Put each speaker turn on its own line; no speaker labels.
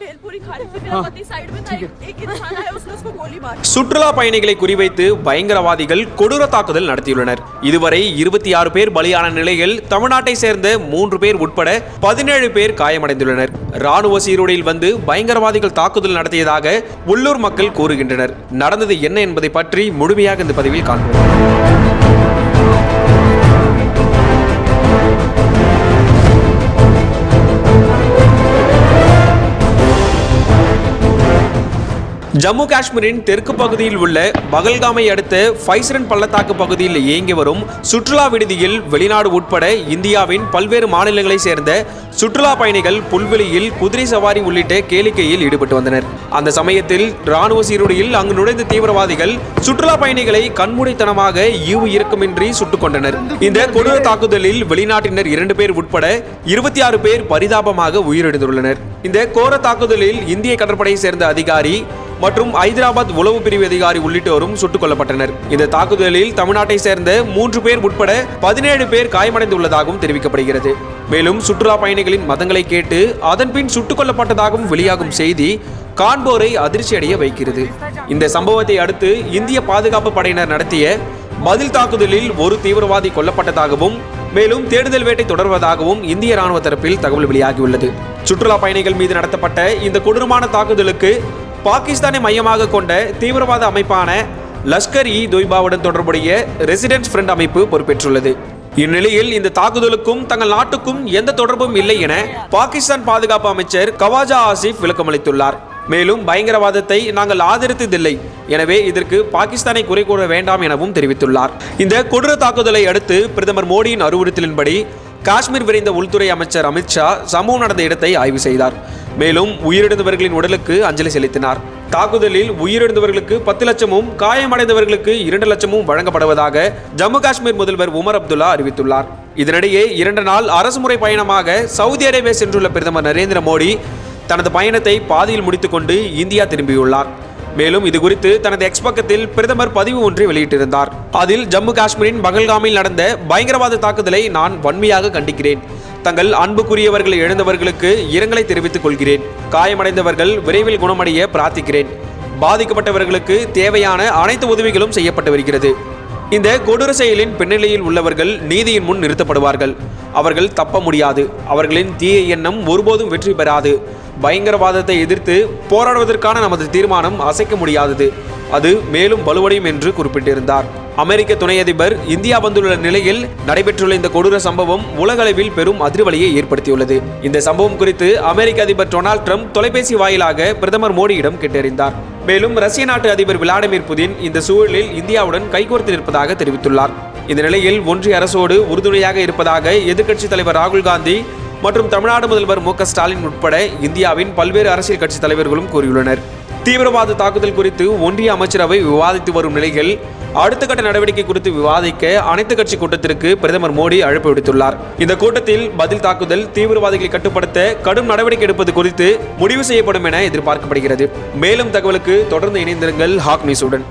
भेलपुरी खा रही थी मेरा पति साइड में था एक, एक इंसान आया उसने उसको गोली मारी
சுற்றுலா பயணிகளை குறிவைத்து பயங்கரவாதிகள் கொடூர தாக்குதல் நடத்தியுள்ளனர் இதுவரை இருபத்தி ஆறு பேர் பலியான நிலையில் தமிழ்நாட்டை சேர்ந்த மூன்று பேர் உட்பட பதினேழு பேர் காயமடைந்துள்ளனர் ராணுவ சீருடையில் வந்து பயங்கரவாதிகள் தாக்குதல் நடத்தியதாக உள்ளூர் மக்கள் கூறுகின்றனர் நடந்தது என்ன என்பதை பற்றி முழுமையாக இந்த பதிவில் காண்போம் ஜம்மு காஷ்மீரின் தெற்கு பகுதியில் உள்ள பகல்காமை அடுத்த ஃபைசரன் பள்ளத்தாக்கு பகுதியில் இயங்கி வரும் சுற்றுலா விடுதியில் வெளிநாடு உட்பட இந்தியாவின் பல்வேறு மாநிலங்களைச் சேர்ந்த சுற்றுலா பயணிகள் புல்வெளியில் குதிரை சவாரி உள்ளிட்ட கேளிக்கையில் ஈடுபட்டு வந்தனர். அந்த சமயத்தில் ராணுவ சீருடையில் அங்கு நுழைந்த தீவிரவாதிகள் சுற்றுலா பயணிகளை கண்மூடித்தனமாக ஈவு இறக்கமின்றி சுட்டுக் கொண்டனர். இந்த கொடூர தாக்குதலில் வெளிநாட்டினர் இரண்டு பேர் உட்பட இருபத்தி ஆறு பேர் பரிதாபமாக உயிரிழந்துள்ளனர். இந்த கோர தாக்குதலில் இந்திய கடற்படையை சேர்ந்த அதிகாரி மற்றும் ஐதராபாத் உளவு பிரிவு அதிகாரி உள்ளிட்டோரும் சுட்டுக் கொல்லப்பட்டனர். இந்த தாக்குதலில் தமிழ்நாட்டை சேர்ந்த மூன்று பேர் உட்பட பதினேழு பேர் காயமடைந்துள்ளதாகவும் தெரிவிக்கப்படுகிறது. மேலும் சுற்றுலா பயணிகளின் மதங்களை கேட்டு அதன்பின் சுட்டுக் கொல்லப்பட்டதாகவும் வெளியாகும் செய்தி காண்போரை அதிர்ச்சியடைய வைக்கிறது. இந்த சம்பவத்தை அடுத்து இந்திய பாதுகாப்பு படையினர் நடத்திய பதில் தாக்குதலில் ஒரு தீவிரவாதி கொல்லப்பட்டதாகவும் மேலும் தேடுதல் வேட்டை தொடர்வதாகவும் இந்திய ராணுவ தரப்பில் தகவல் வெளியாகியுள்ளது. சுற்றுலா பயணிகள் மீது நடத்தப்பட்ட இந்த கொடூரமான தாக்குதலுக்கு பாகிஸ்தானை மையமாக கொண்ட தீவிரவாத அமைப்பான லஷ்கர் இ தொய்பாவுடன் தொடர்புடைய ரெசிடென்ஸ் ஃப்ரண்ட் அமைப்பு பொறுப்பேற்றுள்ளது. இந்நிலையில் இந்த தாக்குதலுக்கும் தங்கள் நாட்டுக்கும் எந்த தொடர்பும் இல்லை என பாகிஸ்தான் பாதுகாப்பு அமைச்சர் கவாஜா ஆசிப் விளக்கமளித்துள்ளார். மேலும் பயங்கரவாதத்தை நாங்கள் ஆதரித்ததில்லை. எனவே இதற்கு பாகிஸ்தானை குறை கூற வேண்டாம் எனவும் தெரிவித்துள்ளார். இந்த கொடூர தாக்குதலை அடுத்து பிரதமர் மோடியின் அறிவுறுத்தலின்படி காஷ்மீர் விரைந்த உள்துறை அமைச்சர் அமித்ஷா சம்பவம் நடந்த இடத்தை ஆய்வு செய்தார். மேலும் உயிரிழந்தவர்களின் உடலுக்கு அஞ்சலி செலுத்தினார். தாக்குதலில் உயிரிழந்தவர்களுக்கு பத்து லட்சமும் காயமடைந்தவர்களுக்கு இரண்டு லட்சமும் வழங்கப்படுவதாக ஜம்மு காஷ்மீர் முதல்வர் உமர் அப்துல்லா அறிவித்துள்ளார். இதனிடையே இரண்டு நாள் அரசுமுறை பயணமாக சவுதி அரேபியா சென்றுள்ள பிரதமர் நரேந்திர மோடி தனது பயணத்தை பாதியில் முடித்துக்கொண்டு இந்தியா திரும்பியுள்ளார். மேலும் இது குறித்து தனது எக்ஸ் பக்கத்தில் பிரதமர் பதிவு ஒன்றை வெளியிட்டிருந்தார். அதில் ஜம்மு காஷ்மீரின் பகல்காமில் நடந்த பயங்கரவாத தாக்குதலை நான் வன்மையாக கண்டிக்கிறேன். தங்கள் அன்புக்குரியவர்களை இழந்தவர்களுக்கு இரங்கலை தெரிவித்துக் கொள்கிறேன். காயமடைந்தவர்கள் விரைவில் குணமடைய பிரார்த்திக்கிறேன். பாதிக்கப்பட்டவர்களுக்கு தேவையான அனைத்து உதவிகளும் செய்யப்பட்டு வருகிறது. இந்த கொடூர செயலின் பின்னணியில் உள்ளவர்கள் நீதியின் முன் நிறுத்தப்படுவார்கள். அவர்கள் தப்ப முடியாது. அவர்களின் தீய எண்ணம் ஒருபோதும் வெற்றி பெறாது. பயங்கரவாதத்தை எதிர்த்து போராடுவதற்கான நமது தீர்மானம் அசைக்க முடியாதது. அது மேலும் வலுவடையும் என்று குறிப்பிட்டிருந்தார். அமெரிக்க துணை அதிபர் இந்தியா வந்துள்ள நிலையில் நடைபெற்றுள்ள இந்த கொடூர சம்பவம் உலகளவில் பெரும் அதிர்வலையை ஏற்படுத்தியுள்ளது. இந்த சம்பவம் குறித்து அமெரிக்க அதிபர் டொனால்ட் ட்ரம்ப் தொலைபேசி வாயிலாக பிரதமர் மோடியிடம் கேட்டறிந்தார். மேலும் ரஷ்ய நாட்டு அதிபர் விளாடிமிர் புதின் இந்த சூழலில் இந்தியாவுடன் கைகோர்த்து நிற்பதாக தெரிவித்துள்ளார். இந்த நிலையில் ஒன்றிய அரசோடு உறுதுணையாக இருப்பதாக எதிர்க்கட்சித் தலைவர் ராகுல் காந்தி மற்றும் தமிழ்நாடு முதல்வர் மு ஸ்டாலின் உட்பட இந்தியாவின் பல்வேறு அரசியல் கட்சி தலைவர்களும் கூறியுள்ளனர். தீவிரவாத தாக்குதல் குறித்து ஒன்றிய அமைச்சரவை விவாதித்து வரும் நிலையில் அடுத்த கட்ட நடவடிக்கை குறித்து விவாதிக்க அனைத்து கட்சி கூட்டத்திற்கு பிரதமர் மோடி அழைப்பு விடுத்துள்ளார். இந்த கூட்டத்தில் பதில் தாக்குதல் தீவிரவாதிகளை கட்டுப்படுத்த கடும் நடவடிக்கை எடுப்பது குறித்து முடிவு செய்யப்படும் என எதிர்பார்க்கப்படுகிறது. மேலும் தகவலுக்கு தொடர்ந்து இணைந்திருங்கள் ஹாக் நியூஸுடன்